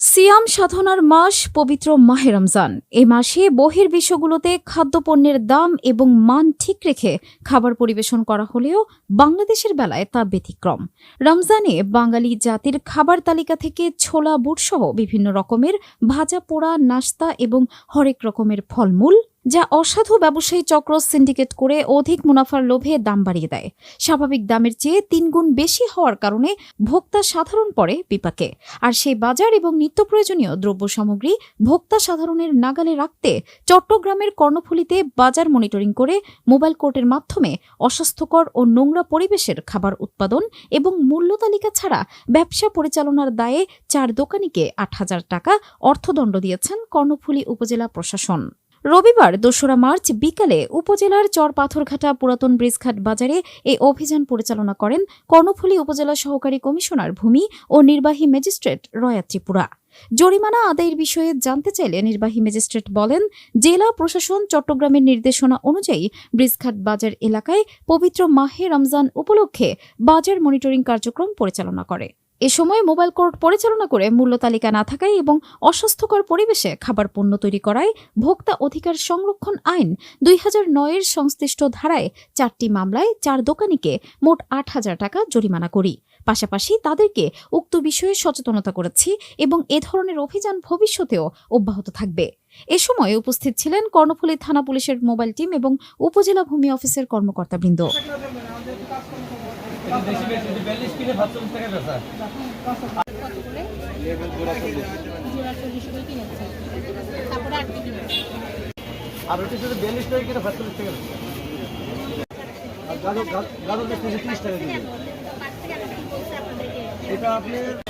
সিয়াম সাধনার মাস পবিত্র মাহে রমজান। এ মাসে বহির বিশ্বগুলোতে খাদ্যপণ্যের দাম এবং মান ঠিক রেখে খাবার পরিবেশন করা হলেও বাংলাদেশের বেলায় তা ব্যতিক্রম। রমজানে বাঙালি জাতির খাবার তালিকা থেকে ছোলা বুটসহ বিভিন্ন রকমের ভাজা, পোড়া, নাস্তা এবং হরেক রকমের ফলমূল যা অসাধু ব্যবসায়ী চক্র সিন্ডিকেট করে অধিক মুনাফার লোভে দাম বাড়িয়ে দেয়। স্বাভাবিক দামের চেয়ে তিনগুণ বেশি হওয়ার কারণে ভোক্তা সাধারণ পড়ে বিপাকে। আর সেই বাজার এবং নিত্য প্রয়োজনীয় দ্রব্য সামগ্রী ভোক্তা সাধারণের নাগালে রাখতে চট্টগ্রামের কর্ণফুলীতে বাজার মনিটরিং করে মোবাইল কোর্টের মাধ্যমে অস্বাস্থ্যকর ও নোংরা পরিবেশের খাবার উৎপাদন এবং মূল্য তালিকা ছাড়া ব্যবসা পরিচালনার দায়ে চার দোকানিকে আট হাজার টাকা অর্থদণ্ড দিয়েছেন কর্ণফুলী উপজেলা প্রশাসন। রবিবার দোসরা মার্চ বিকালে উপজেলার চর পাথরঘাটা পুরাতন ব্রিজঘাট বাজারে এই অভিযান পরিচালনা করেন কর্ণফুলী উপজেলা সহকারী কমিশনার ভূমি ও নির্বাহী ম্যাজিস্ট্রেট রয়া ত্রিপুরা। জরিমানা আদায়ের বিষয়ে জানতে চাইলে নির্বাহী ম্যাজিস্ট্রেট বলেন, জেলা প্রশাসন চট্টগ্রামের নির্দেশনা অনুযায়ী ব্রিজঘাট বাজার এলাকায় পবিত্র মাহে রমজান উপলক্ষে বাজার মনিটরিং কার্যক্রম পরিচালনা করে। এ সময় মোবাইল কোর্ট পরিচালনা করে মূল্য তালিকা না থাকায় এবং অস্বাস্থ্যকর পরিবেশে খাবার পণ্য তৈরি করায় ভোক্তা অধিকার সংরক্ষণ আইন দুই হাজার নয়ের সংশ্লিষ্ট ধারায় চারটি মামলায় চার দোকানিকে মোট আট হাজার টাকা জরিমানা করি। পাশাপাশি তাদেরকে উক্ত বিষয়ে সচেতনতা করেছি এবং এ ধরনের অভিযান ভবিষ্যতেও অব্যাহত থাকবে। এ সময় উপস্থিত ছিলেন কর্ণফুলী থানা পুলিশের মোবাইল টিম এবং উপজেলা ভূমি অফিসের কর্মকর্তাবৃন্দ। বেশি বেশি বিয়াল্লিশ কিনে সাতচল্লিশ টাকা বেচা আর ওটি শুধু বিয়াল্লিশ টাকা কিনে সাতচল্লিশ টাকা আর গাজর গাজর তিরিশ টাকা কিলো এটা আপনি